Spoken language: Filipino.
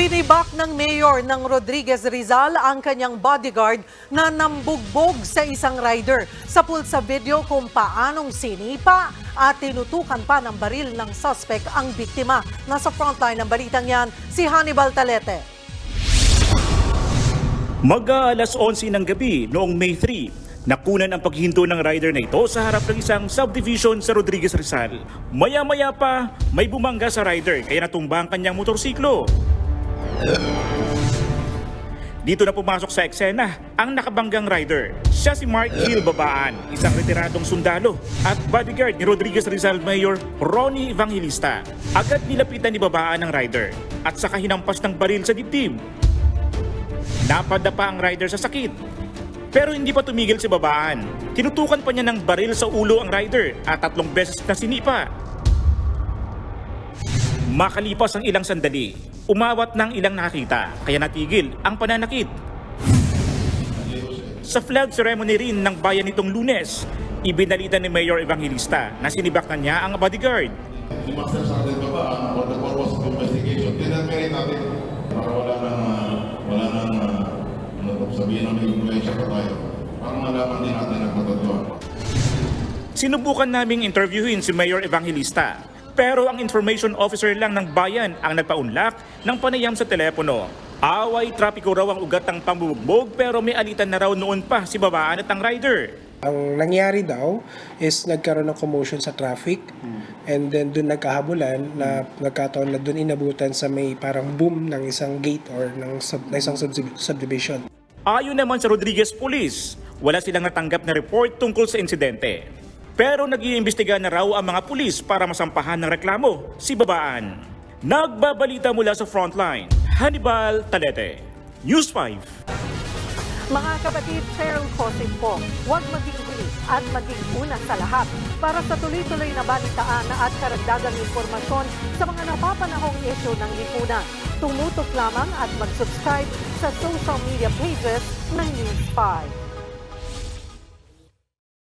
Sinibak ng mayor ng Rodriguez Rizal ang kanyang bodyguard na nambugbog sa isang rider. Sa sa video kung paanong sinipa at tinutukan pa ng baril ng suspect ang biktima. Nasa frontline ng balitang yan, si Hannibal Talete. Mag-aalas 11 ng gabi noong May 3, nakunan ang paghihinto ng rider na ito sa harap ng isang subdivision sa Rodriguez Rizal. Maya-maya pa, may bumangga sa rider kaya natumba ang kanyang motorsiklo. Dito na pumasok sa eksena ang nakabanggang rider. Siya si Mark Hill Babaan, isang retiradong sundalo at bodyguard ni Rodriguez Rizal Mayor Ronnie Evangelista. Agad nilapitan ni Babaan ang rider at saka hinampas ng baril sa dibdib. Napadapa ang rider sa sakit. Pero hindi pa tumigil si babaan. Tinutukan pa niya ng baril sa ulo ang rider at tatlong beses na sinipa. Makalipas ang ilang sandali, umawat ng ilang nakita kaya natigil ang pananakit. Sa flag ceremony rin ng bayan nitong lunes, ibinalita ni Mayor Evangelista na sinibak na niya ang bodyguard. Si Master Sergeant Baba, for the purpose of investigation, tinadmeri natin para wala nang, wala nang, ano sabihin ng influensya pa tayo. Para malaman din natin ang katotohanan. Sinubukan naming interviewin si Mayor Evangelista. Pero ang information officer lang ng bayan ang nagpaunlak ng panayam sa telepono. Away trapiko raw ang ugat ng pambubugbog pero may alitan na raw noon pa si babaan at ang rider. Ang nangyari daw is nagkaroon ng commotion sa traffic and then doon nagkahabulan na nagkataon na doon inabutan sa may parang boom ng isang gate or ng, sub, ng isang subdiv- subdivision. Ayon naman sa Rodriguez Police, wala silang natanggap na report tungkol sa insidente. Pero nag-iimbestiga na raw ang mga pulis para masampahan ng reklamo si babaan. Nagbabalita mula sa frontline, Hannibal Talete, News 5. Mga kapatid, Cheryl Cosin po, huwag maging huli at maging una sa lahat para sa tuloy-tuloy na balitaan at karagdagang impormasyon sa mga napapanahong issue ng lipunan. Tumutok lamang at mag-subscribe sa social media pages ng News 5.